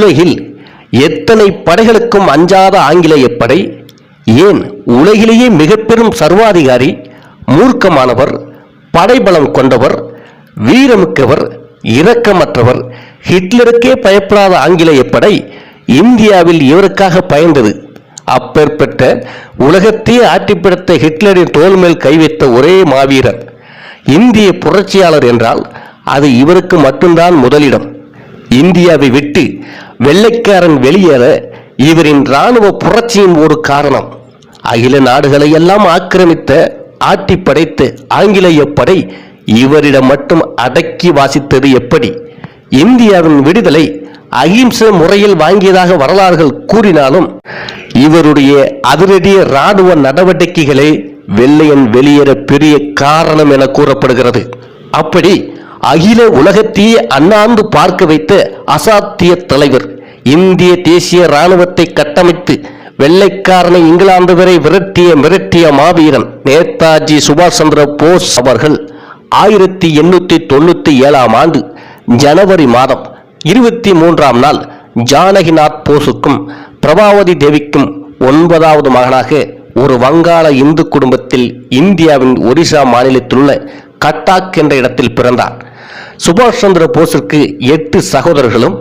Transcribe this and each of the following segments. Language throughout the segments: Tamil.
உலகில் எத்தனை படைகளுக்கும் அஞ்சாத ஆங்கிலேய படை ஏன் உலகிலேயே மிக பெரும் சர்வாதிகாரி மூர்க்கமானவர் படைபலம் கொண்டவர் வீரமிக்கவர் இரக்கமற்றவர் ஹிட்லருக்கே பயப்படாத ஆங்கிலேய படை இந்தியாவில் இவருக்காக பயந்தது. அப்பேற்பட்ட உலகத்தையே ஆட்டிப்பிடித்த ஹிட்லரின் தோல் மேல் கைவித்த ஒரே மாவீரர் இந்திய புரட்சியாளர் என்றால் அது இவருக்கு மட்டும்தான் முதலிடம். இந்தியாவை விட்டு வெள்ளைக்காரன் வெளியேற இவரின் இராணுவ புரட்சியின் ஒரு காரணம். அகில நாடுகளை எல்லாம் ஆக்கிரமித்த ஆட்டி படைத்த ஆங்கிலேய படை இவரிடம் மட்டும் அடக்கி வாசித்தது எப்படி? இந்தியாவின் விடுதலை அகிம்சை முறையில் வாங்கியதாக வரலாறுகள் கூறினாலும் இவருடைய அதிரடிய இராணுவ நடவடிக்கைகளே வெள்ளையன் வெளியேற பெரிய காரணம் என கூறப்படுகிறது. அப்படி அகில உலகத்தையே அண்ணாந்து பார்க்க வைத்த அசாத்திய தலைவர் இந்திய தேசிய இராணுவத்தை கட்டமைத்து வெள்ளைக்காரனை இங்கிலாந்து வரை விரட்டிய மிரட்டிய மாவீரன் நேதாஜி சுபாஷ் சந்திர போஸ் அவர்கள் ஆயிரத்தி எண்ணூத்தி தொண்ணூத்தி ஏழாம் ஆண்டு ஜனவரி மாதம் இருபத்தி மூன்றாம் நாள் ஜானகிநாத் போஸுக்கும் பிரபாவதி தேவிக்கும் ஒன்பதாவது மகனாக ஒரு வங்காள இந்து குடும்பத்தில் இந்தியாவின் ஒரிசா மாநிலத்திலுள்ள கட்டாக் என்ற இடத்தில் பிறந்தார். சுபாஷ் சந்திர போஸிற்கு எட்டு சகோதரர்களும்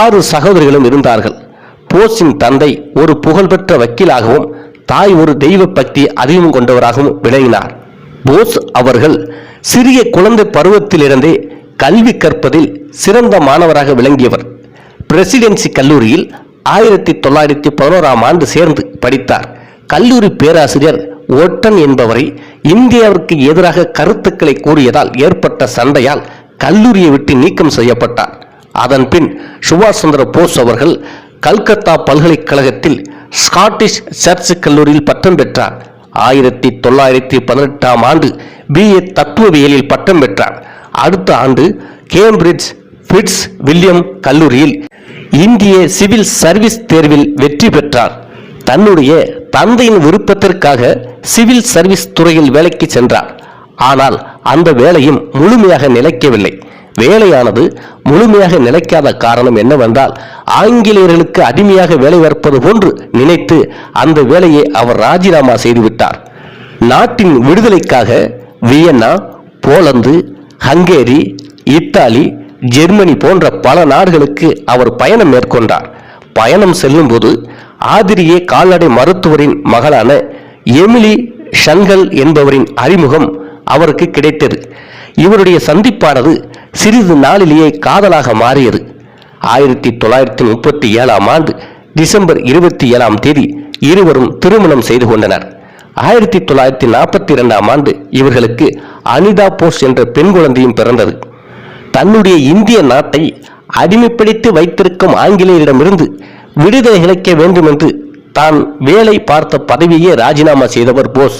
ஆறு சகோதரிகளும் இருந்தார்கள். போஸின் தந்தை ஒரு புகழ்பெற்ற வக்கீலாகவும் தாய் ஒரு தெய்வ பக்தி அதிகம் கொண்டவராகவும் விளங்கினார். போஸ் அவர்கள் சிறிய குழந்தை பருவத்திலிருந்தே கல்வி கற்பதில் சிறந்த மாணவராக விளங்கியவர். பிரசிடென்சி கல்லூரியில் ஆயிரத்தி தொள்ளாயிரத்தி பதினோராம் ஆண்டு சேர்ந்து படித்தார். கல்லூரி பேராசிரியர் ஒட்டன் என்பவரை இந்தியாவிற்கு எதிராக கருத்துக்களை கூறியதால் ஏற்பட்ட சண்டையால் கல்லூரியை விட்டு நீக்கம் செய்யப்பட்டார். அதன் பின் சுபாஷ் சந்திர போஸ் அவர்கள் கல்கத்தா பல்கலைக்கழகத்தில் ஸ்காட்டிஷ் சர்ச் கல்லூரியில் பட்டம் பெற்றார். ஆயிரத்தி தொள்ளாயிரத்தி பதினெட்டாம் ஆண்டு பிஏ தத்துவவியலில் பட்டம் பெற்றார். அடுத்த ஆண்டு கேம்பிரிட்ஜ் பிட்ஸ் வில்லியம் கல்லூரியில் இந்திய சிவில் சர்வீஸ் தேர்வில் வெற்றி பெற்றார். தன்னுடைய தந்தையின் விருப்பத்திற்காக சிவில் சர்வீஸ் துறையில் வேலைக்கு சென்றார். ஆனால் அந்த வேலையும் முழுமையாக நிலைக்கவில்லை. வேலையானது முழுமையாக நிலைக்காத காரணம் என்னவென்றால் ஆங்கிலேயர்களுக்கு அடிமையாக வேலை பார்ப்பது போன்று நினைத்து அந்த வேலையை அவர் ராஜினாமா செய்துவிட்டார். நாட்டின் விடுதலைக்காக Vienna Poland Hungary Italy Germany போன்ற பல நாடுகளுக்கு அவர் பயணம் மேற்கொண்டார். பயணம் செல்லும்போது ஆதிரியே கால்நடை மருத்துவரின் மகளான எமிலி ஷங்கல் என்பவரின் அறிமுகம் அவருக்கு கிடைத்தது. இவருடைய சந்திப்பானது சிறிது நாளிலேயே காதலாக மாறியது. ஆயிரத்தி தொள்ளாயிரத்தி முப்பத்தி ஏழாம் ஆண்டு டிசம்பர் இருபத்தி ஏழாம் தேதி இருவரும் திருமணம் செய்து கொண்டனர். ஆயிரத்தி தொள்ளாயிரத்தி நாற்பத்தி இரண்டாம் ஆண்டு இவர்களுக்கு அனிதா போஸ் என்ற பெண் குழந்தையும் பிறந்தது. தன்னுடைய இந்திய நாட்டை அடிமைப்படுத்தி வைத்திருக்கும் ஆங்கிலேயரிடமிருந்து விடுதலை கிடைக்க வேண்டும் என்று தான் வேலை பார்த்த பதவியே ராஜினாமா செய்தவர் போஸ்.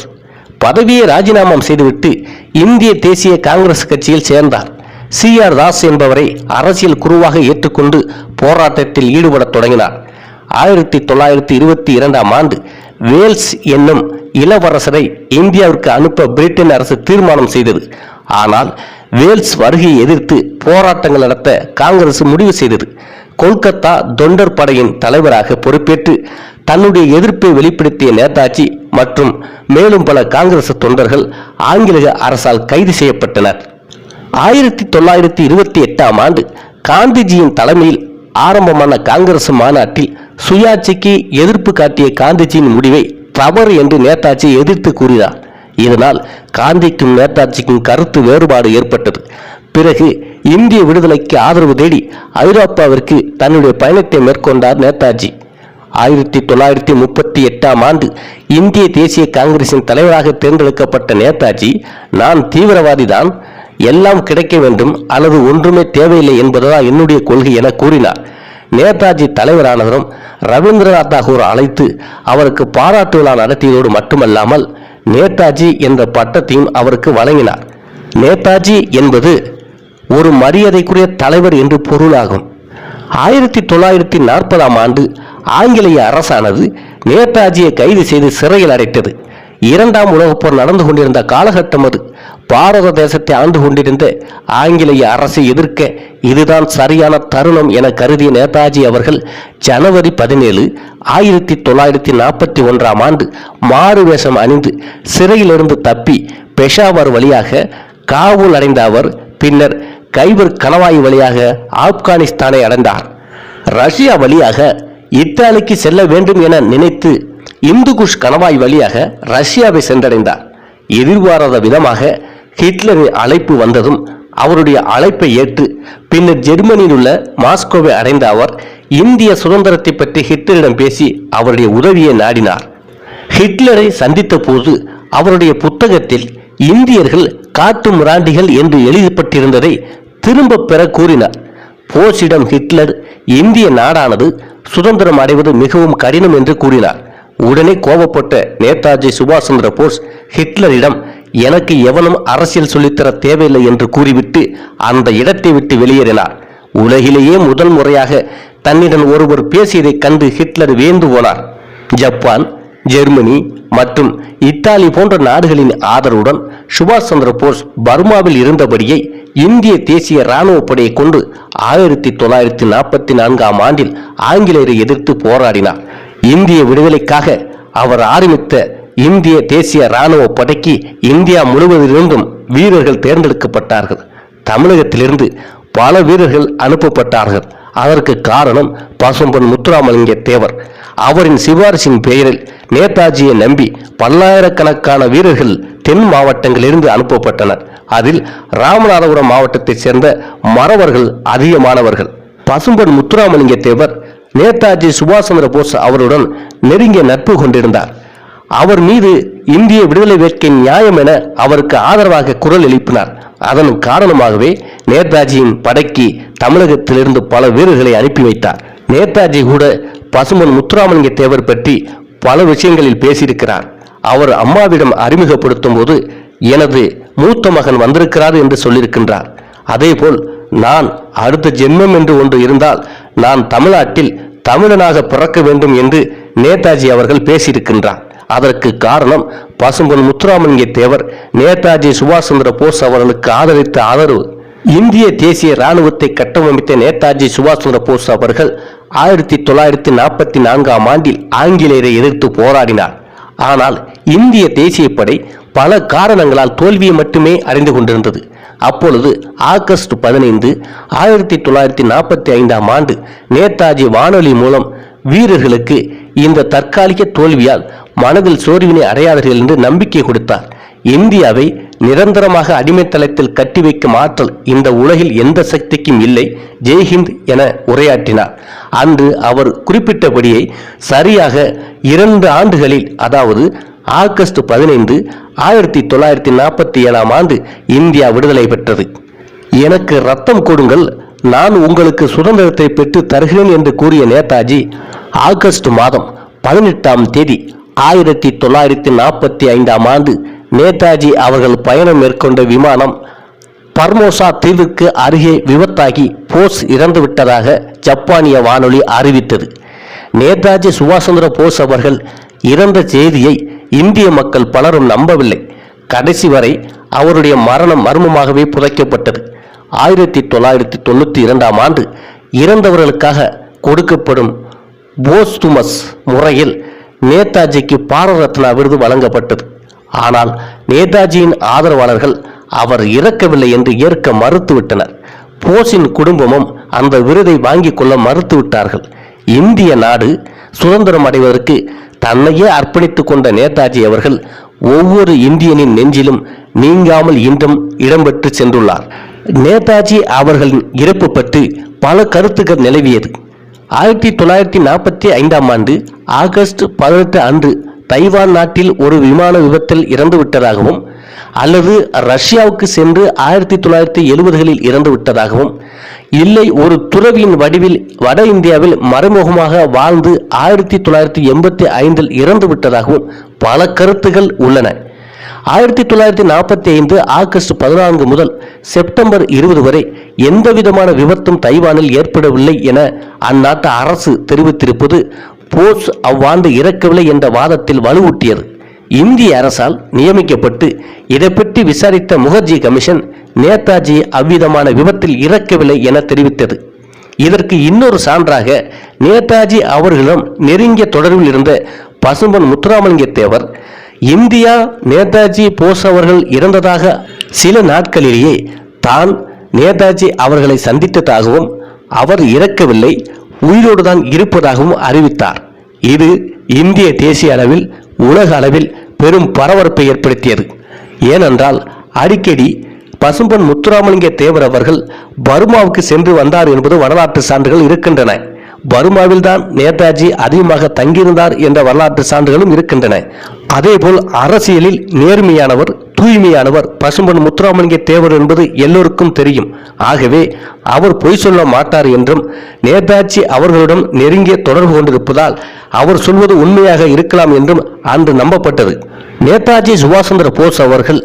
பதவியை ராஜினாமா செய்துவிட்டு இந்திய தேசிய காங்கிரஸ் கட்சியில் சேர்ந்தார். சி. ஆர். தாஸ் என்பவரை அரசியல் குருவாக ஏற்றுக்கொண்டு போராட்டத்தில் ஈடுபடத் தொடங்கினார். ஆயிரத்தி தொள்ளாயிரத்தி இருபத்தி இரண்டாம் ஆண்டு வேல்ஸ் என்னும் இளவரசரை இந்தியாவிற்கு அனுப்ப பிரிட்டன் அரசு தீர்மானம் செய்தது. ஆனால் வேல்ஸ் வருகையை எதிர்த்து போராட்டங்கள் நடத்த காங்கிரஸ் முடிவு செய்தது. கொல்கத்தா தொண்டர் படையின் தலைவராக பொறுப்பேற்று தன்னுடைய எதிர்ப்பை வெளிப்படுத்திய நேதாஜி மற்றும் மேலும் பல காங்கிரஸ் தொண்டர்கள் ஆங்கிலேய அரசால் கைது செய்யப்பட்டனர். ஆயிரத்தி தொள்ளாயிரத்தி இருபத்தி எட்டாம் ஆண்டு காந்திஜியின் தலைமையில் ஆரம்பமான காங்கிரஸ் மாநாட்டில் சுயாட்சிக்கு எதிர்ப்பு காட்டிய காந்திஜியின் முடிவை தவறு என்று நேதாஜி எதிர்த்து கூறினார். இதனால் காந்திக்கும் நேதாஜிக்கும் கருத்து வேறுபாடு ஏற்பட்டது. பிறகு இந்திய விடுதலைக்கு ஆதரவு தேடி ஐரோப்பாவிற்கு தன்னுடைய பயணத்தை மேற்கொண்டார் நேதாஜி. ஆயிரத்தி தொள்ளாயிரத்தி முப்பத்தி எட்டாம் ஆண்டு இந்திய தேசிய காங்கிரசின் தலைவராக தேர்ந்தெடுக்கப்பட்ட நேதாஜி நான் தீவிரவாதிதான் எல்லாம் கிடைக்க வேண்டும் அல்லது ஒன்றுமே தேவையில்லை என்பதுதான் என்னுடைய கொள்கை என கூறினார். நேதாஜி தலைவரானவரும் ரவீந்திரநாத் தாகூர் அழைத்து அவருக்கு பாராட்டு விழா நடத்தியதோடு மட்டுமல்லாமல் நேதாஜி என்ற பட்டத்தையும் அவருக்கு வழங்கினார். நேதாஜி என்பது ஒரு மரியாதைக்குரிய தலைவர் என்று பொருளாகும். ஆயிரத்தி தொள்ளாயிரத்தி நாற்பதாம் ஆண்டு ஆங்கிலேய அரசானது நேதாஜியை கைது செய்து சிறையில் அடைத்தது. இரண்டாம் உலகப் போர் நடந்து கொண்டிருந்த காலகட்டம் அது. பாரத தேசத்தை ஆண்டு கொண்டிருந்த ஆங்கிலேய அரசை எதிர்க்க இதுதான் சரியான தருணம் என கருதிய நேதாஜி அவர்கள் ஜனவரி பதினேழு ஆயிரத்தி தொள்ளாயிரத்தி நாற்பத்தி ஒன்றாம் ஆண்டு மாறு வேஷம் அணிந்து சிறையிலிருந்து தப்பி பெஷாவர் வழியாக காபூல் அடைந்த அவர் பின்னர் கைபர் கணவாய் வழியாக ஆப்கானிஸ்தானை அடைந்தார். ரஷ்யா வழியாக இத்தாலிக்கு செல்ல வேண்டும் என நினைத்து இந்துகுஷ் கணவாய் வழியாக ரஷ்யாவை சென்றடைந்தார். எதிர்பாராத விதமாக ஹிட்லரின் அழைப்பு வந்ததும் அவருடைய அழைப்பை ஏற்று பின்னர் ஜெர்மனியில் உள்ள மாஸ்கோவை அடைந்த அவர் இந்திய சுதந்திரத்தை பற்றி ஹிட்லரிடம் பேசி அவருடைய உதவியை நாடினார். ஹிட்லரை சந்தித்த போது அவருடைய புத்தகத்தில் இந்தியர்கள் காட்டு மிராண்டிகள் என்று எழுதப்பட்டிருந்ததை திரும்ப பெற கூறினார். போர்ச்சிடம் ஹிட்லர் இந்திய நாடானது சுதந்திரம் அடைவது மிகவும் கடினம் என்று கூறினார். உடனே கோபப்பட்ட நேதாஜி சுபாஷ் சந்திர போஸ் ஹிட்லரிடம் எனக்கு எவனும் அரசியல் சொல்லித்தர தேவையில்லை என்று கூறிவிட்டு அந்த இடத்தை விட்டு வெளியேறினார். உலகிலேயே முதல் முறையாக தன்னிடம் ஒருவர் பேசியதைக் கண்டு ஹிட்லர் வேந்து போனார். ஜப்பான் ஜெர்மனி மற்றும் இத்தாலி போன்ற நாடுகளின் ஆதரவுடன் சுபாஷ் சந்திர போஸ் பர்மாவில் இருந்தபடியே இந்திய தேசிய இராணுவ படையை கொண்டு ஆயிரத்தி தொள்ளாயிரத்தி நாற்பத்தி நான்காம் ஆண்டில் ஆங்கிலேயரை எதிர்த்து போராடினார். இந்திய விடுதலைக்காக அவர் ஆரம்பித்த இந்திய தேசிய இராணுவ படைக்கு இந்தியா முழுவதிலிருந்தும் வீரர்கள் தேர்ந்தெடுக்கப்பட்டார்கள். தமிழகத்திலிருந்து பல வீரர்கள் அனுப்பப்பட்டார்கள். அதற்கு காரணம் பசும்பொன் முத்துராமலிங்க தேவர். அவரின் சிபாரிசின் பெயரில் நேதாஜியை நம்பி பல்லாயிரக்கணக்கான வீரர்கள் தென் மாவட்டங்களிலிருந்து அனுப்பப்பட்டனர். அதில் ராமநாதபுரம் மாவட்டத்தைச் சேர்ந்த மறவர்கள் அதிகமானவர்கள். பசும்பன் முத்துராமலிங்க தேவர் நேதாஜி சுபாஷ் சந்திர போஸ் அவருடன் நெருங்கிய நட்பு கொண்டிருந்தார். அவர் மீது இந்திய விடுதலை வேட்கை நியாயம் என அவருக்கு ஆதரவாக குரல் எழுப்பினார். அதன் காரணமாகவே நேதாஜியின் படைக்கு தமிழகத்திலிருந்து பல வீரர்களை அனுப்பி வைத்தார். நேதாஜி கூட பசுமன் முத்துராமலிங்க தேவர் பற்றி பல விஷயங்களில் பேசியிருக்கிறார். அவர் அம்மாவிடம் அறிமுகப்படுத்தும் போது எனது மூத்த மகன் வந்திருக்கிறார் என்று சொல்லியிருக்கின்றார். அதேபோல் நான் அடுத்த ஜென்மம் என்று ஒன்று இருந்தால் நான் தமிழ்நாட்டில் தமிழனாக பிறக்க வேண்டும் என்று நேதாஜி அவர்கள் பேசியிருக்கின்றார். அதற்கு காரணம் பசும்பொன் முத்துராமலிங்க தேவர் நேதாஜி சுபாஷ் சந்திர போஸ் அவர்களுக்கு ஆதரித்த ஆதரவு. இந்திய தேசிய இராணுவத்தை கட்டமைத்த நேதாஜி சுபாஷ் சந்திர போஸ் அவர்கள் ஆயிரத்தி தொள்ளாயிரத்தி நாற்பத்தி நான்காம் ஆண்டில் ஆங்கிலேயரை எதிர்த்து போராடினார். ஆனால் இந்திய தேசிய படை பல காரணங்களால் தோல்வியை மட்டுமே அறிந்து கொண்டிருந்தது. அப்பொழுது ஆகஸ்ட் பதினைந்து ஆயிரத்தி தொள்ளாயிரத்தி நாற்பத்தி ஐந்தாம் ஆண்டு நேதாஜி வானொலி மூலம் வீரர்களுக்கு இந்த தற்காலிக தோல்வியால் மனதில் சோர்வினை அடையாதீர்கள் என்று நம்பிக்கை கொடுத்தார். இந்தியாவை நிரந்தரமாக அடிமைத்தளத்தில் கட்டி வைக்கும் ஆற்றல் இந்த உலகில் எந்த சக்திக்கும் இல்லை ஜெய்ஹிந்த் என உரையாற்றினார். அன்று அவர் குறிப்பிட்டபடியே சரியாக இரண்டு ஆண்டுகளில் அதாவது ஆகஸ்ட் பதினைந்து ஆயிரத்தி தொள்ளாயிரத்தி நாற்பத்தி ஏழாம் ஆண்டு இந்தியா விடுதலை பெற்றது. எனக்கு ரத்தம் கொடுங்கள் நான் உங்களுக்கு சுதந்திரத்தை பெற்று தருகிறேன் என்று கூறிய நேதாஜி ஆகஸ்ட் மாதம் பதினெட்டாம் தேதி ஆயிரத்தி தொள்ளாயிரத்தி நாற்பத்தி ஐந்தாம் ஆண்டு நேதாஜி அவர்கள் பயணம் மேற்கொண்ட விமானம் பர்மோசா தீவுக்கு அருகே விபத்தாகி போஸ் இறந்துவிட்டதாக ஜப்பானிய வானொலி அறிவித்தது. நேதாஜி சுபாஷ் சந்திர போஸ் அவர்கள் இறந்த செய்தியை இந்திய மக்கள் பலரும் நம்பவில்லை. கடைசி வரை அவருடைய மரணம் மர்மமாகவே புதைக்கப்பட்டது. ஆயிரத்தி தொள்ளாயிரத்தி தொண்ணூற்றி இரண்டாம் ஆண்டு இறந்தவர்களுக்காக கொடுக்கப்படும் போஸ்துமஸ் முறையில் நேதாஜிக்கு பாரத ரத்னா விருது வழங்கப்பட்டது. ஆனால் நேதாஜியின் ஆதரவாளர்கள் அவர் இறக்கவில்லை என்று ஏற்க மறுத்துவிட்டனர். போஸின் குடும்பமும் அந்த விருதை வாங்கிக் கொள்ள மறுத்துவிட்டார்கள். இந்திய நாடு சுதந்திரம் அடைவதற்கு தன்னையே அர்ப்பணித்துக் கொண்ட நேதாஜி அவர்கள் ஒவ்வொரு இந்தியனின் நெஞ்சிலும் நீங்காமல் இன்றும் இடம்பெற்று சென்றுள்ளார். நேதாஜி அவர்களின் இறப்பு பற்றி பல கருத்துக்கள் நிலவியது. ஆயிரத்தி தொள்ளாயிரத்தி நாற்பத்தி ஐந்தாம் ஆண்டு ஆகஸ்ட் பதினெட்டு அன்று தைவான் நாட்டில் ஒரு விமான விபத்தில் இறந்து விட்டதாகவும் அல்லது ரஷ்யாவுக்கு சென்று ஆயிரத்தி தொள்ளாயிரத்தி எழுபதுகளில் இறந்து விட்டதாகவும் இல்லை ஒரு துறவியின் வடிவில் வட இந்தியாவில் மறைமுகமாக வாழ்ந்து ஆயிரத்தி தொள்ளாயிரத்தி எண்பத்தி ஐந்தில் இறந்து விட்டதாகவும் பல கருத்துகள் உள்ளன. ஆயிரத்தி தொள்ளாயிரத்தி நாற்பத்தி ஐந்து ஆகஸ்ட் பதினான்கு முதல் செப்டம்பர் இருபது வரை எந்த விதமான விபத்தும் தைவானில் ஏற்படவில்லை என அந்நாட்டு அரசு தெரிவித்திருப்பது போஸ் அவ்வாண்டு இறக்கவில்லை என்ற வாதத்தில் வலுவூட்டியது. இந்திய அரசால் நியமிக்கப்பட்டு இதை பற்றி விசாரித்த முகர்ஜி கமிஷன் நேதாஜி அவ்விதமான விபத்தில் இறக்கவில்லை என தெரிவித்தது. இதற்கு இன்னொரு சான்றாக நேதாஜி அவர்களிடம் நெருங்கிய தொடர்பில் இருந்த பசும்பன் முத்துராமலிங்க தேவர் இந்தியா நேதாஜி போஸ் அவர்கள் இறந்ததாக சில நாட்களிலேயே தான் நேதாஜி அவர்களை சந்தித்ததாகவும் அவர் இறக்கவில்லை உயிரோடு தான் இருப்பதாகவும் அறிவித்தார். இது இந்திய தேசிய அளவில் உலக அளவில் பெரும் பரபரப்பை ஏற்படுத்தியது. ஏனென்றால் அடிக்கடி பசும்பன் முத்துராமலிங்க தேவர் அவர்கள் பர்மாவுக்கு சென்று வந்தார் என்பது வரலாற்று சான்றுகள் இருக்கின்றன. பர்மாவில் தான் நேதாஜி அதிகமாக தங்கியிருந்தார் என்ற வரலாற்று சான்றுகளும் இருக்கின்றன. அதேபோல் அரசியலில் நேர்மையானவர் தூய்மையானவர் பசும்பன் முத்துராமலிங்க தேவர் என்பது எல்லோருக்கும் தெரியும். ஆகவே அவர் பொய் சொல்ல மாட்டார் என்றும் நேதாஜி அவர்களுடன் நெருங்கிய தொடர்பு கொண்டிருப்பதால் அவர் சொல்வது உண்மையாக இருக்கலாம் என்றும் அன்று நம்பப்பட்டது. நேதாஜி சுபாஷ் சந்திர போஸ் அவர்கள்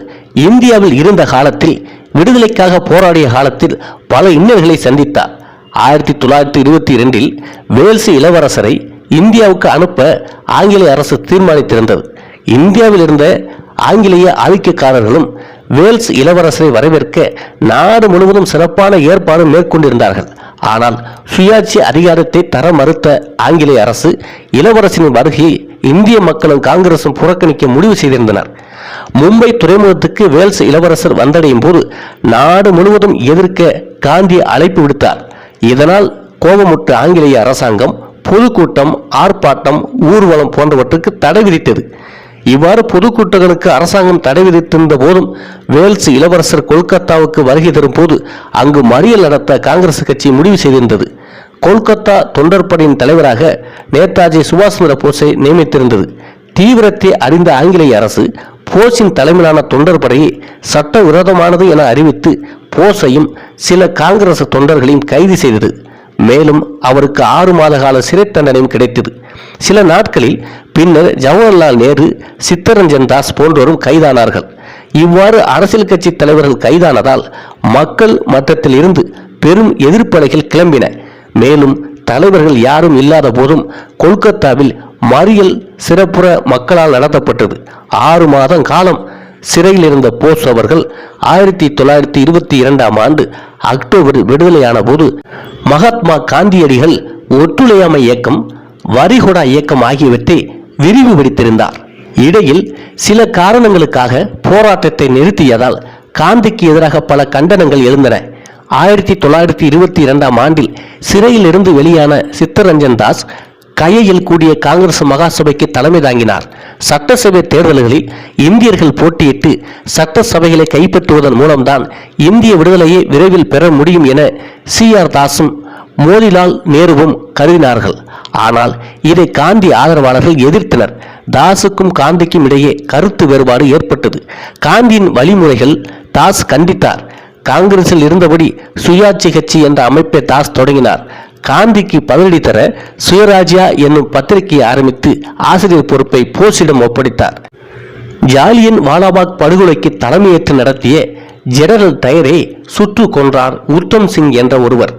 இந்தியாவில் இருந்த காலத்தில் விடுதலைக்காக போராடிய காலத்தில் பல இன்னல்களை சந்தித்தார். ஆயிரத்தி தொள்ளாயிரத்தி இருபத்தி இரண்டில் வேல்ஸ் இளவரசரை இந்தியாவுக்கு அனுப்ப ஆங்கிலேய அரசு தீர்மானித்திருந்தது. இந்தியாவில் இருந்த ஆங்கிலேய ஆதிக்கக்காரர்களும் வேல்ஸ் இளவரசரை வரவேற்க நாடு முழுவதும் சிறப்பான ஏற்பாடு மேற்கொண்டிருந்தார்கள். ஆனால் சுயாட்சி அதிகாரத்தை தர மறுத்த ஆங்கிலேய அரசு இளவரசனின் வருகையை இந்திய மக்களும் காங்கிரசும் புறக்கணிக்க முடிவு செய்திருந்தனர். மும்பை துறைமுகத்துக்கு வேல்ஸ் இளவரசர் வந்தடையும் போது நாடு முழுவதும் எதிர்க்க காந்தி அழைப்பு விடுத்தார். இதனால் கோபமுற்ற ஆங்கிலேய அரசாங்கம் பொதுக்கூட்டம் ஆர்ப்பாட்டம் ஊர்வலம் போன்றவற்றுக்கு தடை விதித்தது. இவ்வாறு பொதுக்கூட்டங்களுக்கு அரசாங்கம் தடை விதித்திருந்த போதும் வேல்ஸ் இளவரசர் கொல்கத்தாவுக்கு வருகை தரும் போது அங்கு மறியல் நடத்த காங்கிரஸ் கட்சி முடிவு செய்திருந்தது. கொல்கத்தா தொண்டர்படையின் தலைவராக நேதாஜி சுபாஷ் சந்திர போஸை நியமித்திருந்தது. தீவிரத்தை அறிந்த ஆங்கிலேய அரசு போஸின் தலைமையிலான தொண்டர் படையை சட்டவிரோதமானது என அறிவித்து போஸையும் சில காங்கிரஸ் தொண்டர்களையும் கைது செய்தது. மேலும் அவருக்கு ஆறு மாத கால சிறை தண்டனையும் கிடைத்தது. சில நாட்களில் பின்னர் ஜவஹர்லால் நேரு சித்தரஞ்சன் தாஸ் போன்றோரும் கைதானார்கள். இவ்வாறு அரசியல் கட்சி தலைவர்கள் கைதானதால் மக்கள் மட்டத்தில் இருந்து பெரும் எதிர்ப்பலைகள் கிளம்பின. மேலும் தலைவர்கள் யாரும் இல்லாத போதும் கொல்கத்தாவில் மறியல் சிறப்புற மக்களால் நடத்தப்பட்டது. ஆறு மாதம் காலம் சிறையில் இருந்த போஸ் அவர்கள் ஆயிரத்தி தொள்ளாயிரத்தி இருபத்தி இரண்டாம் ஆண்டு அக்டோபர் விடுதலையான போது மகாத்மா காந்தியடிகள் ஒத்துழையாமை இயக்கம் வரிகொடா இயக்கம் ஆகியவற்றை விரிவுபடுத்தியிருந்தார் இடையில் சில காரணங்களுக்காக போராட்டத்தை நிறுத்தியதால் காந்திக்கு எதிராக பல கண்டனங்கள் எழுந்தன. ஆயிரத்தி தொள்ளாயிரத்தி இருபத்தி இரண்டாம் ஆண்டில் சிறையில் இருந்து வெளியான சித்தரஞ்சன் தாஸ் கையில் கூடிய காங்கிரஸ் மகாசபைக்கு தலைமை தாங்கினார். சட்டசபை தேர்தல்களில் இந்தியர்கள் போட்டியிட்டு சட்டசபைகளை கைப்பற்றுவதன் மூலம்தான் இந்திய விடுதலையை விரைவில் பெற முடியும் என சி ஆர் தாஸும் மோதிலால் நேருவும் கருதினார்கள். ஆனால் இதை காந்தி ஆதரவாளர்கள் எதிர்த்தனர். தாஸுக்கும் காந்திக்கும் இடையே கருத்து வேறுபாடு ஏற்பட்டது. காந்தியின் வழிமுறைகள் தாஸ் கண்டித்தார். காங்கிரஸில் இருந்தபடி சுயாட்சி கட்சி என்ற அமைப்பை தாஸ் தொடங்கினார். காந்திக்கு பதிலடி தர சுயராஜ்யா என்னும் பத்திரிகையை ஆரம்பித்து ஆசிரியர் பொறுப்பை போஸிடம் ஒப்படைத்தார். ஜாலியன் வாலாபாக் படுகொலைக்கு தலைமையேற்று நடத்திய ஜெனரல் டயரை சுற்று கொன்றார் உத்தம் சிங் என்ற ஒருவர்.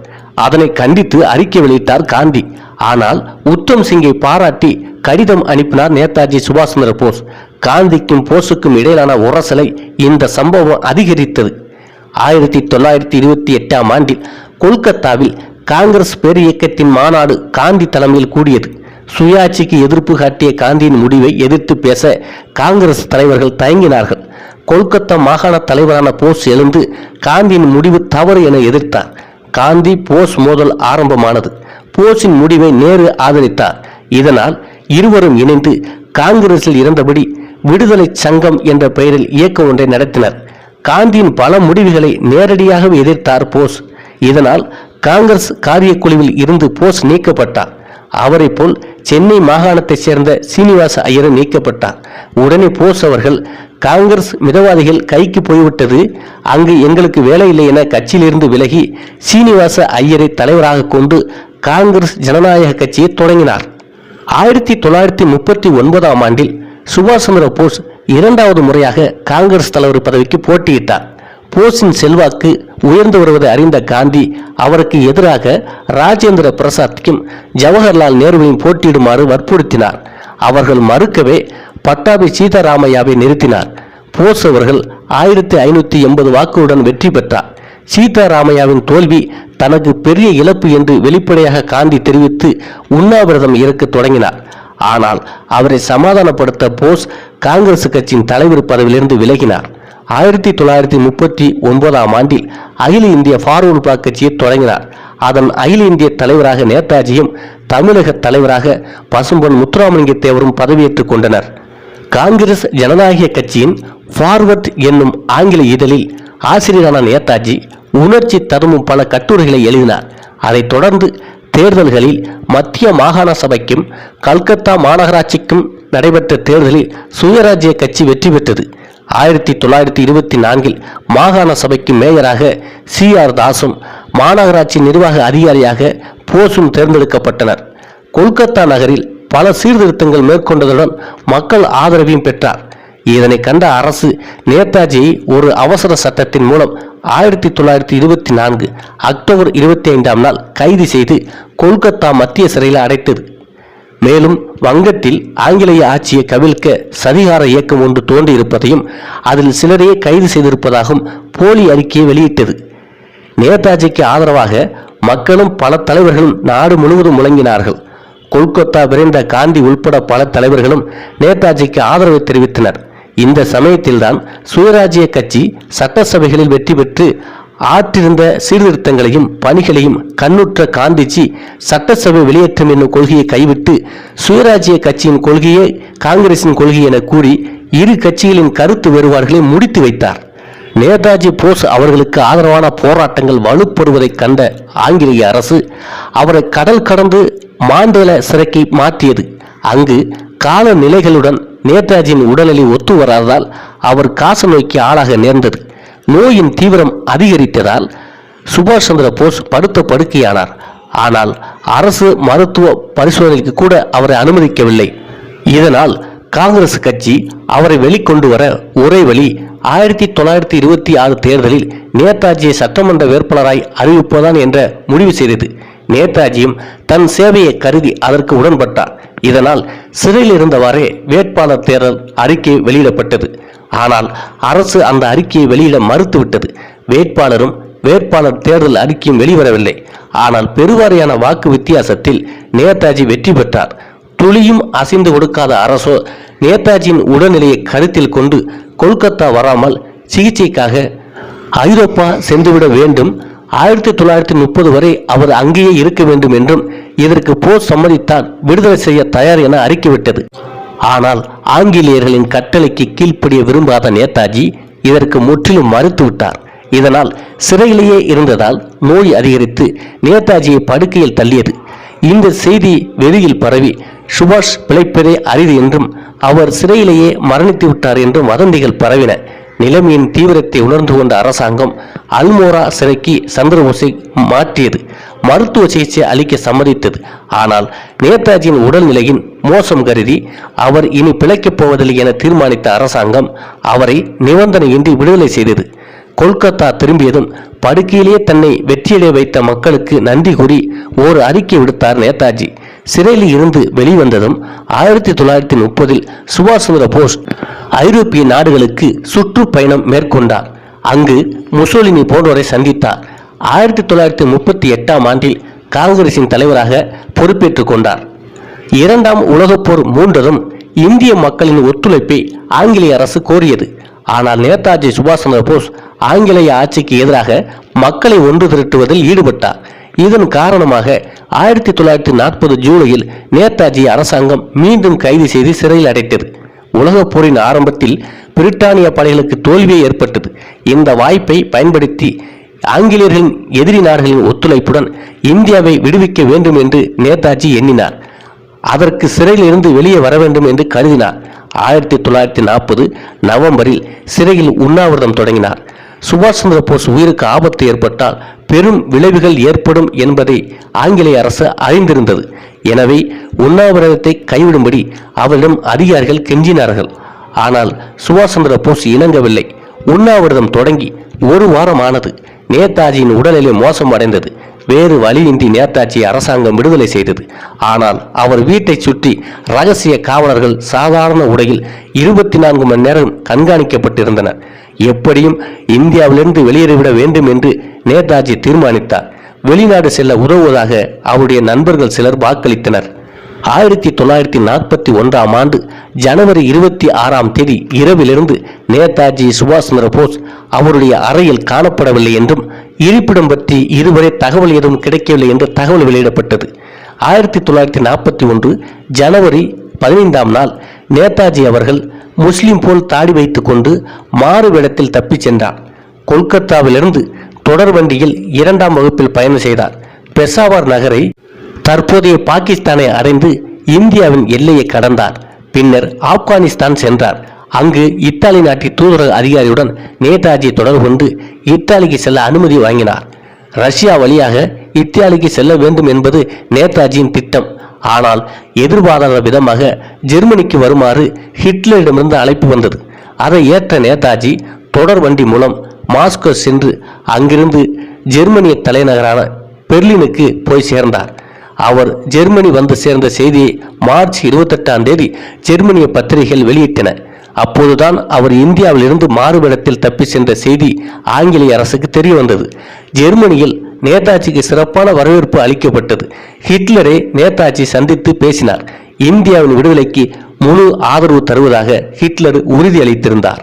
அதனை கண்டித்து அறிக்கை வெளியிட்டார் காந்தி. ஆனால் உத்தம் சிங்கை பாராட்டி கடிதம் அனுப்பினார் நேதாஜி சுபாஷ் சந்திர போஸ். காந்திக்கும் போஸுக்கும் இடையிலான உரசலை இந்த சம்பவம் அதிகரித்தது. ஆயிரத்தி தொள்ளாயிரத்தி இருபத்தி எட்டாம் ஆண்டில் கொல்கத்தாவில் காங்கிரஸ் பேரியக்கத்தின் மாநாடு காந்தி தலைமையில் கூடியது. சுயாட்சிக்கு எதிர்ப்பு காட்டிய காந்தியின் முடிவை எதிர்த்து பேச காங்கிரஸ் தலைவர்கள் தயங்கினார்கள். கொல்கத்தா மாகாண தலைவரான போஸ் எழுந்து காந்தியின் முடிவு தவறு என எதிர்த்தார். காந்தி போஸ் மோதல் ஆரம்பமானது. போஸின் முடிவை நேரு ஆதரித்தார். இதனால் இருவரும் இணைந்து காங்கிரஸில் இருந்தபடி விடுதலை சங்கம் என்ற பெயரில் இயக்கம் ஒன்றை நடத்தினர். காந்தியின் பல முடிவுகளை நேரடியாகவே எதிர்த்தார் போஸ். இதனால் காங்கிரஸ் காரியக்குழுவில் இருந்து போஸ் நீக்கப்பட்டார். அவரை போல் சென்னை மாகாணத்தைச் சேர்ந்த சீனிவாச ஐயர் நீக்கப்பட்டார். உடனே போஸ் அவர்கள் காங்கிரஸ் மிதவாதிகள் கைக்கு போய்விட்டது. அங்கு எங்களுக்கு வேலை இல்லை என கட்சியிலிருந்து விலகி சீனிவாச ஐயரை தலைவராக கொண்டு காங்கிரஸ் ஜனநாயக கட்சியை தொடங்கினார். ஆயிரத்தி தொள்ளாயிரத்தி முப்பத்தி ஒன்பதாம் ஆண்டில் சுபாஷ் சந்திர போஸ் இரண்டாவது முறையாக காங்கிரஸ் தலைவர் பதவிக்கு போட்டியிட்டார். போஸின் செல்வாக்கு உயர்ந்து வருவதை அறிந்த காந்தி அவருக்கு எதிராக ராஜேந்திர பிரசாத்தையும் ஜவஹர்லால் நேருவையும் போட்டியிடுமாறு வற்புறுத்தினார். அவர்கள் மறுக்கவே பட்டாபி சீதாராமையாவை நிறுத்தினார். போஸ் அவர்கள் ஆயிரத்தி ஐநூற்றி எண்பது வாக்குடன் வெற்றி பெற்றார். சீதாராமையாவின் தோல்வி தனக்கு பெரிய இழப்பு என்று வெளிப்படையாக காந்தி தெரிவித்து உண்ணாவிரதம் இருக்க தொடங்கினார். ஆனால் அவரை சமாதானப்படுத்த போஸ் காங்கிரஸ் கட்சியின் தலைவர் பதவியிலிருந்து விலகினார். ஆயிரத்தி தொள்ளாயிரத்தி முப்பத்தி ஒன்பதாம் ஆண்டில் அகில இந்திய ஃபார்வர்டு பிளாக் கட்சியை தொடங்கினார். அதன் அகில இந்திய தலைவராக நேதாஜியும் தமிழக தலைவராக பசும்பொன் முத்துராமலிங்க தேவரும் பதவியேற்றுக் கொண்டனர். காங்கிரஸ் ஜனநாயக கட்சியின் ஃபார்வர்ட் என்னும் ஆங்கில இதழில் ஆசிரியரான நேதாஜி உணர்ச்சி தருமும் பல கட்டுரைகளை எழுதினார். அதைத் தொடர்ந்து தேர்தல்களில் மத்திய மாகாண சபைக்கும் கல்கத்தா மாநகராட்சிக்கும் நடைபெற்ற தேர்தலில் சுயராஜ்ய கட்சி வெற்றி பெற்றது. ஆயிரத்தி தொள்ளாயிரத்தி இருபத்தி நான்கில் மாகாண சபைக்கு மேயராக சி ஆர் தாஸும் மாநகராட்சி நிர்வாக அதிகாரியாக போஸும் தேர்ந்தெடுக்கப்பட்டனர். கொல்கத்தா நகரில் பல சீர்திருத்தங்கள் மேற்கொண்டதுடன் மக்கள் ஆதரவையும் பெற்றார். இதனை கண்ட அரசு நேதாஜியை ஒரு அவசர சட்டத்தின் மூலம் ஆயிரத்தி தொள்ளாயிரத்தி இருபத்தி நான்கு அக்டோபர் இருபத்தி ஐந்தாம் நாள் கைது செய்து கொல்கத்தா மத்திய சிறையில் அடைத்தது. மேலும் வங்கத்தில் ஆங்கிலேய ஆட்சியை கவிழ்க்க சதிகார இயக்கம் ஒன்று தோன்றியிருப்பதையும் அதில் சிலரையே கைது செய்திருப்பதாகவும் போலி அறிக்கையை வெளியிட்டது. நேதாஜிக்கு ஆதரவாக மக்களும் பல தலைவர்களும் நாடு முழுவதும் முழங்கினார்கள். கொல்கத்தா விரைந்த காந்தி உள்பட பல தலைவர்களும் நேதாஜிக்கு ஆதரவு தெரிவித்தனர். இந்த சமயத்தில்தான் சுயராஜ்ய கட்சி சட்டசபைகளில் வெற்றி பெற்று ஆற்றிருந்த சீர்திருத்தங்களையும் பணிகளையும் கண்ணுற்ற காந்திஜி சட்டசபை வெளியேற்றம் என்னும் கொள்கையை கைவிட்டு சுயராஜ்ய கட்சியின் கொள்கையே காங்கிரசின் கொள்கை என கூறி இரு கட்சிகளின் கருத்து வேறுபாடுகளை முடித்து வைத்தார். நேதாஜி போஸ் அவர்களுக்கு ஆதரவான போராட்டங்கள் வலுப்படுவதைக் கண்ட ஆங்கிலேய அரசு அவரை கடல் கடந்து மாண்டேல சிறைக்கு மாற்றியது. அங்கு காலநிலைகளுடன் நேதாஜியின் உடல்நிலை ஒத்து வராததால் அவர் காச நோய்க்கு ஆளாக நேர்ந்தது. நோயின் தீவிரம் அதிகரித்ததால் சுபாஷ் சந்திர போஸ் படுத்த படுக்கையானார். ஆனால் அரசு மருத்துவ பரிசோதனைக்கு கூட அவரை அனுமதிக்கவில்லை. இதனால் காங்கிரஸ் கட்சி அவரை வெளிக்கொண்டு வர ஒரே வழி ஆயிரத்தி தொள்ளாயிரத்தி இருபத்தி ஆறு தேர்தலில் நேதாஜியை சட்டமன்ற வேட்பாளராய் அறிவிப்பதான் என்ற முடிவு செய்தது. நேதாஜியும் தன் சேவையை கருதி அதற்கு உடன்பட்டார். இதனால் சிறையில் இருந்தவாறே வேட்பாளர் தேர்தல் அறிக்கை வெளியிடப்பட்டது. ஆனால் அரசு அந்த அறிக்கையை வெளியிட மறுத்துவிட்டது. வேட்பாளரும் வேட்பாளர் தேர்தல் அறிக்கையும் வெளிவரவில்லை. ஆனால் பெருவாரியான வாக்கு வித்தியாசத்தில் நேதாஜி வெற்றி பெற்றார். துளியும் அசைந்து கொடுக்காத அரசோ நேதாஜியின் உடல்நிலையை கருத்தில் கொண்டு கொல்கத்தா வராமல் சிகிச்சைக்காக ஐரோப்பா சென்றுவிட வேண்டும். ஆயிரத்தி தொள்ளாயிரத்தி முப்பது வரை அவர் அங்கேயே இருக்க வேண்டும் என்றும் இதற்கு போர் சம்மதித்தால் விடுதலை செய்ய தயார் என அறிக்கைவிட்டது ஆனால் ஆங்கிலேயர்களின் கட்டளைக்கு கீழ்ப்படிய விரும்பாத நேதாஜி இதற்கு முற்றிலும் மறுத்துவிட்டார் இதனால் சிறையிலேயே இருந்ததால் நோய் அதிகரித்து நேதாஜியை படுக்கையில் தள்ளியது. இந்த செய்தி வெளியில் பரவி சுபாஷ் பிழைப்பதே அரிது என்றும் அவர் சிறையிலேயே மரணித்து விட்டார் என்றும் வதந்திகள் பரவின. நிலைமையின் தீவிரத்தை உணர்ந்து கொண்ட அரசாங்கம் அல்மோரா சிறைக்கு சந்திரபோஸை மாற்றியது. மருத்துவ சிகிச்சை அளிக்க சம்மதித்தது. ஆனால் நேதாஜியின் உடல்நிலையின் மோசம் கருதி அவர் இனி பிழைக்கப் போவதில்லை என தீர்மானித்த அரசாங்கம் அவரை நிபந்தனையின்றி விடுதலை செய்தது. கொல்கத்தா திரும்பியதும் படுக்கையிலேயே தன்னை வெற்றியடைய வைத்த மக்களுக்கு நன்றி கூறி ஓர் அறிக்கை விடுத்தார் நேதாஜி. சிறையில் இருந்து வெளிவந்ததும் ஆயிரத்தி தொள்ளாயிரத்தி முப்பதில் சுபாஷ் சந்திர போஸ் ஐரோப்பிய நாடுகளுக்கு சுற்றுப்பயணம் மேற்கொண்டார். அங்கு முசோலினி போன்றோரை சந்தித்தார். ஆயிரத்தி தொள்ளாயிரத்தி முப்பத்தி எட்டாம் ஆண்டில் காங்கிரசின் தலைவராக பொறுப்பேற்றுக் கொண்டார். இரண்டாம் உலகப் போர் மூண்டதும் இந்திய மக்களின் ஒத்துழைப்பை ஆங்கிலேய அரசு கோரியது. ஆனால் நேதாஜி சுபாஷ் சந்திர போஸ் ஆங்கிலேய ஆட்சிக்கு எதிராக மக்களை ஒன்று திரட்டுவதில் ஈடுபட்டார். இதன் காரணமாக ஆயிரத்தி தொள்ளாயிரத்தி நாற்பது ஜூலையில் நேதாஜி அரசாங்கம் மீண்டும் கைது செய்து சிறையில் அடைத்தது. உலகப் போரின் ஆரம்பத்தில் பிரிட்டானிய படைகளுக்கு தோல்வியே ஏற்பட்டது. இந்த வாய்ப்பை பயன்படுத்தி ஆங்கிலேயர்களின் எதிரி நாடுகளின் ஒத்துழைப்புடன் இந்தியாவை விடுவிக்க வேண்டும் என்று நேதாஜி எண்ணினார். அதற்கு சிறையில் இருந்து வெளியே வர வேண்டும் என்று கருதினார். ஆயிரத்தி தொள்ளாயிரத்தி நாற்பது நவம்பரில் சிறையில் உண்ணாவிரதம் தொடங்கினார். சுபாஷ் சந்திர போஸ் உயிருக்கு ஆபத்து ஏற்பட்டால் பெரும் விளைவுகள் ஏற்படும் என்பதை ஆங்கிலேய அரசு அறிந்திருந்தது. எனவே உண்ணாவிரதத்தை கைவிடும்படி அவரிடம் அதிகாரிகள் கெஞ்சினார்கள். ஆனால் சுபாஷ் சந்திர போஸ் இணங்கவில்லை. உண்ணாவிரதம் தொடங்கி ஒரு வாரம் ஆனது நேதாஜியின் உடல்நிலை மோசமடைந்தது வேறு வழியின்றி நேதாஜி அரசாங்கம் விடுதலை செய்தது. ஆனால் அவர் வீட்டை சுற்றி ரகசிய காவலர்கள் சாதாரண உடையில் இருபத்தி நான்கு மணி நேரம் கண்காணிக்கப்பட்டிருந்தனர் எப்படியும் இந்தியாவிலிருந்து வெளியேறிவிட வேண்டும் என்று நேதாஜி தீர்மானித்தார். வெளிநாடு செல்ல உதவுவதாக அவருடைய நண்பர்கள் சிலர் வாக்களித்தனர். ஆயிரத்தி தொள்ளாயிரத்தி நாற்பத்தி ஒன்றாம் ஆண்டு ஜனவரி இருபத்தி ஆறாம் தேதி இரவிலிருந்து நேதாஜி சுபாஷ் சந்திர போஸ் அவருடைய அறையில் காணப்படவில்லை என்றும் இருப்பிடம் பற்றி இதுவரை தகவல் எதுவும் கிடைக்கவில்லை என்று தகவல் வெளியிடப்பட்டது. ஆயிரத்தி தொள்ளாயிரத்தி நாற்பத்தி ஒன்று ஜனவரி பதினைந்தாம் நாள் நேதாஜி அவர்கள் முஸ்லிம் போல் தாடி வைத்துக்கொண்டு மாறு வேடத்தில் தப்பிச் சென்றார். கொல்கத்தாவிலிருந்து தொடர் வண்டியில் இரண்டாம் வகுப்பில் பயணம் செய்தார். பெசாவர் நகரை தற்போதைய பாகிஸ்தானை அடைந்து இந்தியாவின் எல்லையை கடந்தார். பின்னர் ஆப்கானிஸ்தான் சென்றார். அங்கு இத்தாலி நாட்டின் தூதரக அதிகாரியுடன் நேதாஜி தொடர்பு கொண்டு இத்தாலிக்கு செல்ல அனுமதி வாங்கினார். ரஷ்யா வழியாக இத்தாலிக்கு செல்ல வேண்டும் என்பது நேதாஜியின் திட்டம். ஆனால் எதிர்பாராத விதமாக ஜெர்மனிக்கு வருமாறு ஹிட்லரிடமிருந்து அழைப்பு வந்தது. அதை ஏற்ற நேதாஜி தொடர் வண்டி மூலம் மாஸ்கோ சென்று அங்கிருந்து ஜெர்மனிய தலைநகரான பெர்லினுக்கு போய் சேர்ந்தார். அவர் ஜெர்மனி வந்து சேர்ந்த செய்தியை மார்ச் இருபத்தெட்டாம் தேதி ஜெர்மனிய பத்திரிகைகள் வெளியிட்டன. அப்போதுதான் அவர் இந்தியாவிலிருந்து மாறுபடத்தில் தப்பி சென்ற செய்தி ஆங்கிலேய அரசுக்கு தெரிய வந்தது. ஜெர்மனியில் நேதாஜிக்கு சிறப்பான வரவேற்பு அளிக்கப்பட்டது. ஹிட்லரை நேதாஜி சந்தித்து பேசினார். இந்தியாவின் விடுதலைக்கு முழு ஆதரவு தருவதாக ஹிட்லர் உறுதியளித்திருந்தார்.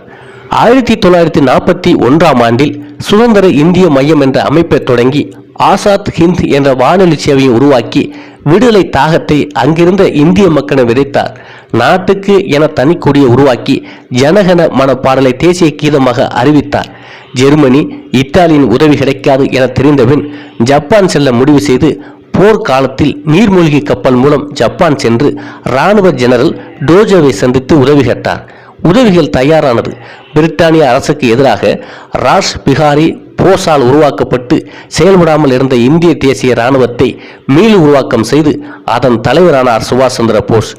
ஆயிரத்தி தொள்ளாயிரத்தி நாற்பத்தி ஒன்றாம் ஆண்டில் சுதந்திர இந்திய மையம் என்ற அமைப்பை தொடங்கி ஆசாத் ஹிந்த் என்ற வானொலி சேவையை உருவாக்கி விடுதலை தாகத்தை அங்கிருந்த இந்திய மக்களை விதைத்தார். நாட்டுக்கு என தனிக்கொடியை உருவாக்கி ஜனகன மன பாடலை தேசிய கீதமாக அறிவித்தார். ஜெர்மனி இத்தாலியின் உதவி கிடைக்காது என தெரிந்தபின் ஜப்பான் செல்ல முடிவு செய்து போர்க்காலத்தில் நீர்மூழ்கி கப்பல் மூலம் ஜப்பான் சென்று இராணுவ ஜெனரல் டோஜோவை சந்தித்து உதவி கேட்டார். உதவிகள் தயாரானது. பிரிட்டானிய அரசுக்கு எதிராக ராஷ் பிகாரி போஸால் உருவாக்கப்பட்டு செயல்படாமல் இருந்த இந்திய தேசிய இராணுவத்தை மீள் உருவாக்கம் செய்து அதன் தலைவரானார் சுபாஷ் சந்திர போஸ்.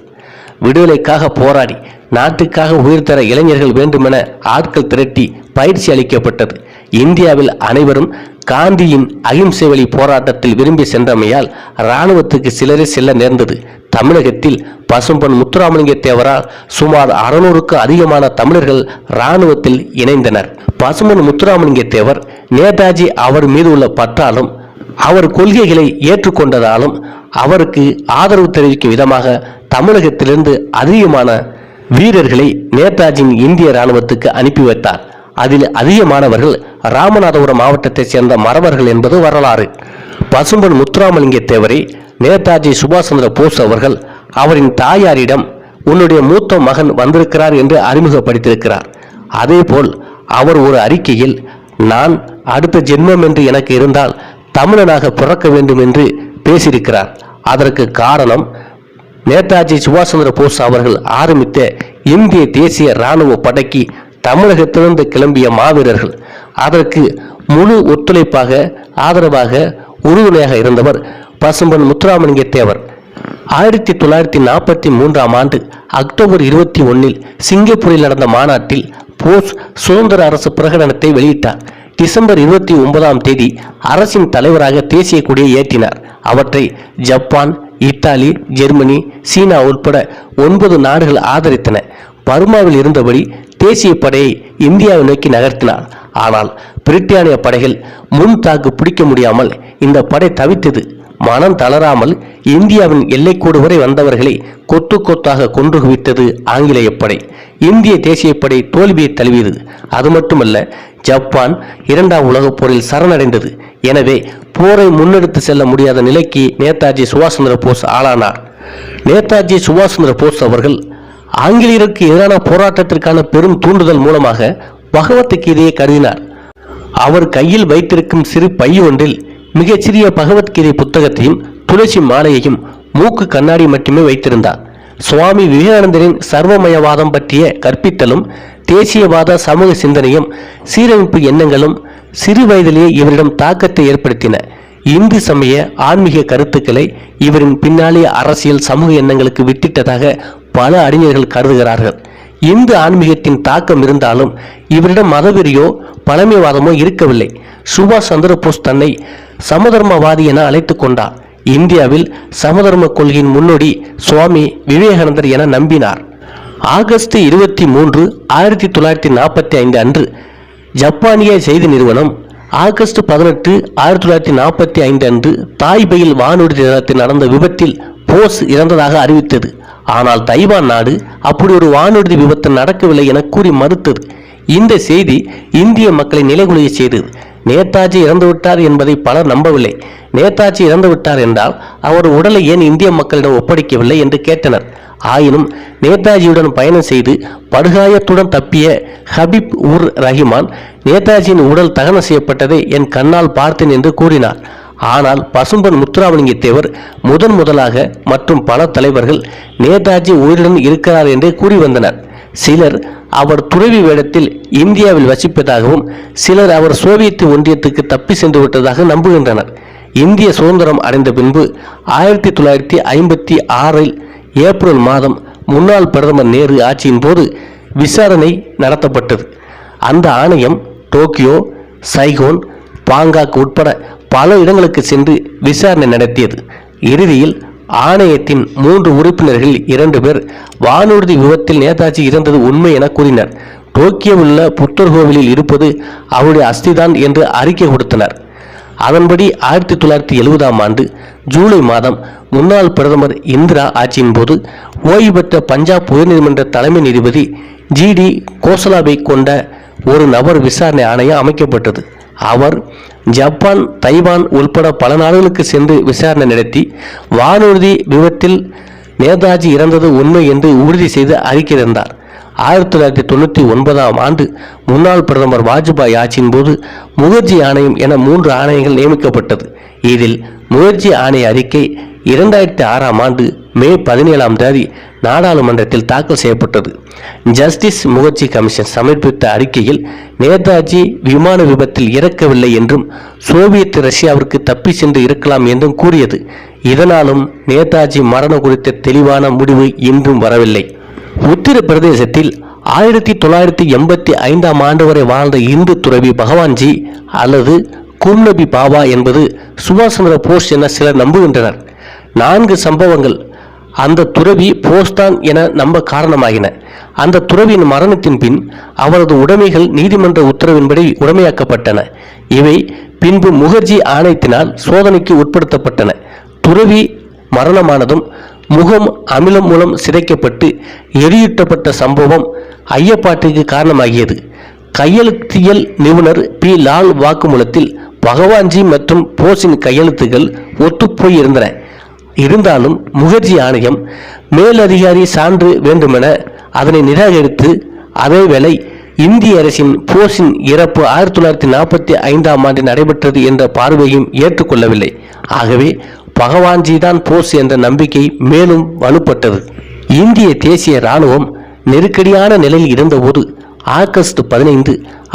விடுதலைக்காக போராடி நாட்டுக்காக உயிர் தர இளைஞர்கள் வேண்டுமென ஆட்கள் திரட்டி பயிற்சி அளிக்கப்பட்டது. இந்தியாவில் அனைவரும் காந்தியின் அகிம்சை வழி போராட்டத்தில் விரும்பி சென்றமையால் இராணுவத்துக்கு சிலரே செல்ல நேர்ந்தது. தமிழகத்தில் பசும்பொன் முத்துராமலிங்க தேவரால் சுமார் அறுநூறுக்கு அதிகமான தமிழர்கள் இராணுவத்தில் இணைந்தனர். பசும்பொன் முத்துராமலிங்க தேவர் நேதாஜி அவர் மீது உள்ள பற்றாலும் அவர் கொள்கைகளை ஏற்றுக்கொண்டதாலும் அவருக்கு ஆதரவு தெரிவிக்கும் விதமாக தமிழகத்திலிருந்து அதிகமான வீரர்களை நேதாஜியின் இந்திய இராணுவத்துக்கு அனுப்பி வைத்தார். அதில் அதிகமானவர்கள் ராமநாதபுரம் மாவட்டத்தைச் சேர்ந்த மறவர்கள் என்பது வரலாறு. பசும்பன் முத்துராமலிங்க தேவரை நேதாஜி சுபாஷ் சந்திர போஸ் அவர்கள் அவரின் தாயாரிடம் உன்னுடைய மூத்த மகன் வந்திருக்கிறார் என்று அறிமுகப்படுத்தியிருக்கிறார். அதேபோல் அவர் ஒரு அறிக்கையில் நான் அடுத்த ஜென்மம் என்று எனக்கு இருந்தால் தமிழனாக பிறக்க வேண்டும் என்று பேசியிருக்கிறார். அதற்கு காரணம் நேதாஜி சுபாஷ் சந்திர போஸ் அவர்கள் ஆரம்பித்த இந்திய தேசிய இராணுவ படைக்கு தமிழகத்திலிருந்து கிளம்பிய மாவீரர்கள் அதற்கு முழு ஒத்துழைப்பாக ஆதரவாக உறுதுணையாக இருந்தவர் பசும்பன் முத்துராமலிங்க தேவர். ஆயிரத்தி தொள்ளாயிரத்தி நாற்பத்தி மூன்றாம் ஆண்டு அக்டோபர் இருபத்தி ஒன்னில் சிங்கப்பூரில் நடந்த மாநாட்டில் போஸ் சுதந்திர அரசு பிரகடனத்தை வெளியிட்டார். டிசம்பர் இருபத்தி ஒன்பதாம் தேதி அரசின் தலைவராக தேசிய கொடியை ஏற்றினார். அவற்றை ஜப்பான் இத்தாலி ஜெர்மனி சீனா உட்பட ஒன்பது நாடுகள் ஆதரித்தன. பர்மாவில் இருந்தபடி தேசிய படையை இந்தியாவை நோக்கி நகர்த்தினார். ஆனால் பிரிட்டானிய படைகள் முன் தாக்கு பிடிக்க முடியாமல் இந்த படை தவித்தது. மனம் தளராமல் இந்தியாவின் எல்லைக்கோடு வரை வந்தவர்களை கொத்து கொத்தாக கொன்று குவித்தது ஆங்கிலேய படை. இந்திய தேசிய படை தோல்வியை தழுவியது. அது மட்டுமல்ல ஜப்பான் இரண்டாம் உலகப் போரில் சரணடைந்தது. எனவே போரை முன்னெடுத்து செல்ல முடியாத நிலைக்கு நேதாஜி சுபாஷ் சந்திர போஸ் ஆளானார். நேதாஜி சுபாஷ் சந்திர போஸ் அவர்கள் ஆங்கிலேயருக்கு எதிரான போராட்டத்திற்கான பெரும் தூண்டுதல் மூலமாக பகவத் கீதையை கருதினார். அவர் கையில் வைத்திருக்கும் சிறு பை ஒன்றில் மிகச்சிறிய பகவத்கீதை புத்தகத்தையும் துளசி மாலையையும் மூக்கு கண்ணாடி மட்டுமே வைத்திருந்தார். சுவாமி விவேகானந்தரின் சர்வமயவாதம் பற்றிய கற்பித்தலும் தேசியவாத சமூக சிந்தனையும் சீரமைப்பு எண்ணங்களும் சிறு வயதிலேயே இவரிடம் தாக்கத்தை ஏற்படுத்தின. இந்து சமய ஆன்மீக கருத்துக்களை இவரின் பின்னாலே அரசியல் சமூக எண்ணங்களுக்கு விட்டிட்டதாக பல அறிஞர்கள் கருதுகிறார்கள். இந்து ஆன்மீகத்தின் தாக்கம் இருந்தாலும் இவரிடம் மதவெறியோ பழமைவாதமோ இருக்கவில்லை. சுபாஷ் சந்திரபோஸ் தன்னை சமதர்மவாதி என அழைத்து கொண்டார். இந்தியாவில் சமதர்ம கொள்கையின் முன்னோடி சுவாமி விவேகானந்தர் என நம்பினார். ஆகஸ்ட் இருபத்தி மூன்று ஆயிரத்தி தொள்ளாயிரத்தி நாற்பத்தி ஐந்து அன்று ஜப்பானிய செய்தி நிறுவனம் ஆகஸ்ட் பதினெட்டு ஆயிரத்தி தொள்ளாயிரத்தி நாற்பத்தி ஐந்து அன்று தாய்பையில் வானூர்தி நிலையத்தில் நடந்த விபத்தில் போஸ் இறந்ததாக அறிவித்தது. ஆனால் தைவான் நாடு அப்படி ஒரு வானூர்தி விபத்து நடக்கவில்லை என கூறி மறுத்தது. இந்த செய்தி இந்திய மக்களை நிலைகுலைய செய்தது. நேதாஜி இறந்துவிட்டார் என்பதை பலர் நம்பவில்லை. நேதாஜி இறந்துவிட்டார் என்றால் அவர் உடலை ஏன் இந்திய மக்களிடம் ஒப்படைக்கவில்லை என்று கேட்டனர். ஆயினும் நேதாஜியுடன் பயணம் செய்து படுகாயத்துடன் தப்பிய ஹபீப் உர் ரஹிமான் நேதாஜியின் உடல் தகனம் செய்யப்பட்டதை என் கண்ணால் பார்த்தேன் என்று கூறினார். ஆனால் பசும்பன் முத்துராமலிங்கத்தேவர் முதன் முதலாக மற்றும் பல தலைவர்கள் நேதாஜி உயிருடன் இருக்கிறார் என்றே கூறி வந்தனர். சிலர் அவர் துறவி வேடத்தில் இந்தியாவில் வசிப்பதாகவும் சிலர் அவர் சோவியத் ஒன்றியத்துக்கு தப்பி சென்று விட்டதாக நம்புகின்றனர். இந்திய சுதந்திரம் அடைந்த பின்பு ஆயிரத்தி தொள்ளாயிரத்தி ஐம்பத்தி ஆறில் ஏப்ரல் மாதம் முன்னாள் பிரதமர் நேரு ஆட்சியின் போது விசாரணை நடத்தப்பட்டது. அந்த ஆணையம் டோக்கியோ சைகோன் பாங்காக் உட்பட பல இடங்களுக்கு சென்று விசாரணை நடத்தியது. இறுதியில் ஆணையத்தின் மூன்று உறுப்பினர்கள் இரண்டு பேர் வானூர்தி விபத்தில் நேதாஜி இறந்தது உண்மை என கூறினர். டோக்கியோவில் உள்ள புத்தர் கோவிலில் இருப்பது அவருடைய அஸ்திதான் என்று அறிக்கை கொடுத்தனர். அதன்படி ஆயிரத்தி தொள்ளாயிரத்தி எழுபதாம் ஆண்டு ஜூலை மாதம் முன்னாள் பிரதமர் இந்திரா ஆட்சியின் போது ஓய்வு பெற்ற பஞ்சாப் உயர்நீதிமன்ற தலைமை நீதிபதி ஜி டி கோசலாவை கொண்ட ஒரு நபர் விசாரணை ஆணையம் அமைக்கப்பட்டது. அவர் ஜப்பான் தைவான் உள்பட பல நாடுகளுக்கு சென்று விசாரணை நடத்தி வானூர்தி விபத்தில் நேதாஜி இறந்தது உண்மை என்று உறுதி செய்து அறிக்கை தந்தார் ஆயிரத்தி தொள்ளாயிரத்தி தொண்ணூற்றி ஒன்பதாம் ஆண்டு முன்னாள் பிரதமர் வாஜ்பாய் ஆட்சியின் போது முகர்ஜி ஆணையம் என மூன்று ஆணையங்கள் நியமிக்கப்பட்டது. இதில் முகர்ஜி ஆணைய அறிக்கை இரண்டாயிரத்தி ஆறாம் ஆண்டு மே பதினேழாம் தேதி நாடாளுமன்றத்தில் தாக்கல் செய்யப்பட்டது. ஜஸ்டிஸ் முகர்ஜி கமிஷன் சமர்ப்பித்த அறிக்கையில் நேதாஜி விமான விபத்தில் இறக்கவில்லை என்றும் சோவியத் ரஷ்யாவிற்கு தப்பி சென்று இருக்கலாம் என்றும் கூறியது. இதனாலும் நேதாஜி மரணம் குறித்த தெளிவான முடிவு இன்றும் வரவில்லை. உத்தரப்பிரதேசத்தில் ஆயிரத்தி தொள்ளாயிரத்தி எண்பத்தி ஐந்தாம் ஆண்டு வரை வாழ்ந்த இந்து துறவி பகவான்ஜி அல்லது குர்நபி பாபா என்பது சுபாஷ் சந்திர போஸ் என சிலர் நம்புகின்றனர். நான்கு சம்பவங்கள் அந்த துறவி போஸ்தான் என நம்ப காரணமாகின. அந்த துறவியின் மரணத்தின் பின் அவரது உடைமைகள் நீதிமன்ற உத்தரவின்படி உடைமையாக்கப்பட்டன. இவை பின்பு முகர்ஜி ஆணையத்தினால் சோதனைக்கு உட்படுத்தப்பட்டன. துறவி மரணமானதும் முகம் அமிலம் மூலம் சிதைக்கப்பட்டு எரியூட்டப்பட்ட சம்பவம் ஐயப்பாட்டுக்கு காரணமாகியது. கையெழுத்தியல் நிபுணர் பி. லால் வாக்குமூலத்தில் பகவான்ஜி மற்றும் போஸின் கையெழுத்துகள் ஒத்துப்போய் இருந்தன இருந்தாலும் முகர்ஜி ஆணையம் மேலதிகாரி சான்று வேண்டுமென அதனை நிராகரித்து அதேவேளை இந்திய அரசின் போஸின் இறப்பு ஆயிரத்தி தொள்ளாயிரத்தி நாற்பத்தி ஐந்தாம் ஆண்டு நடைபெற்றது என்ற பார்வையும் ஏற்றுக்கொள்ளவில்லை. ஆகவே பகவான்ஜி தான் போஸ் என்ற நம்பிக்கை மேலும் வலுப்பட்டது. இந்திய தேசிய இராணுவம் நெருக்கடியான நிலையில் இருந்தபோது ஆகஸ்ட் பதினைந்து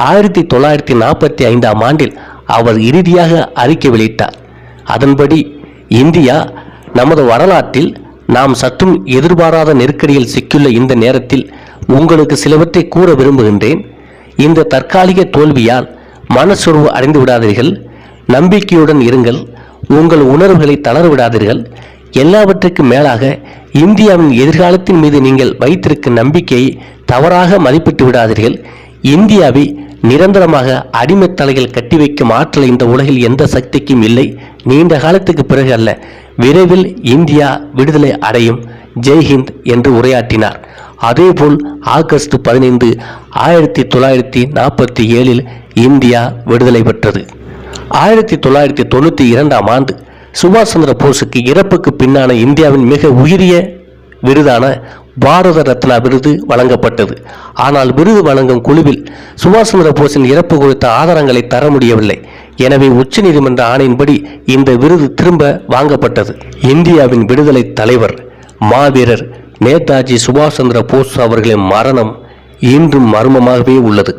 ஆயிரத்தி தொள்ளாயிரத்தி நாற்பத்தி ஐந்தாம் ஆண்டில் அவர் இறுதியாக அறிக்கை வெளியிட்டார். அதன்படி இந்தியா நமது வரலாற்றில் நாம் சற்றும் எதிர்பாராத நெருக்கடியில் சிக்கியுள்ள இந்த நேரத்தில் உங்களுக்கு சிலவற்றை கூற விரும்புகின்றேன். இந்த தற்காலிக தோல்வியால் மனச்சொர்வு அடைந்து விடாதீர்கள். நம்பிக்கையுடன் இருங்கள். உங்கள் உணர்வுகளை தளர விடாதீர்கள். எல்லாவற்றுக்கும் மேலாக இந்தியாவின் எதிர்காலத்தின் மீது நீங்கள் வைத்திருக்கும் நம்பிக்கையை தவறாக மதிப்பிட்டு விடாதீர்கள். இந்தியாவை நிரந்தரமாக அடிமைத்தலையில் கட்டி வைக்கும் ஆற்றல் இந்த உலகில் எந்த சக்திக்கும் இல்லை. நீண்ட காலத்துக்கு பிறகு அல்ல விரைவில் இந்தியா விடுதலை அடையும் ஜெய்ஹிந்த் என்று உரையாற்றினார். அதேபோல் ஆகஸ்ட் பதினைந்து ஆயிரத்தி தொள்ளாயிரத்தி நாற்பத்தி ஏழில் இந்தியா விடுதலை பெற்றது. ஆயிரத்தி தொள்ளாயிரத்தி தொண்ணூற்றி இரண்டாம் ஆண்டு சுபாஷ் சந்திர போஸுக்கு இறப்புக்கு பின்னான இந்தியாவின் மிக உயரிய விருதான பாரத ரத்னா விருது வழங்கப்பட்டது. ஆனால் விருது வழங்கும் குழுவில் சுபாஷ் சந்திர போஸின் இறப்பு குறித்த ஆதாரங்களை தர முடியவில்லை. எனவே உச்சநீதிமன்ற ஆணையின்படி இந்த விருது திரும்ப வாங்கப்பட்டது. இந்தியாவின் விடுதலை தலைவர் மாவீரர் நேதாஜி சுபாஷ் சந்திர போஸ் அவர்களின் மரணம் இன்றும் மர்மமாகவே உள்ளது.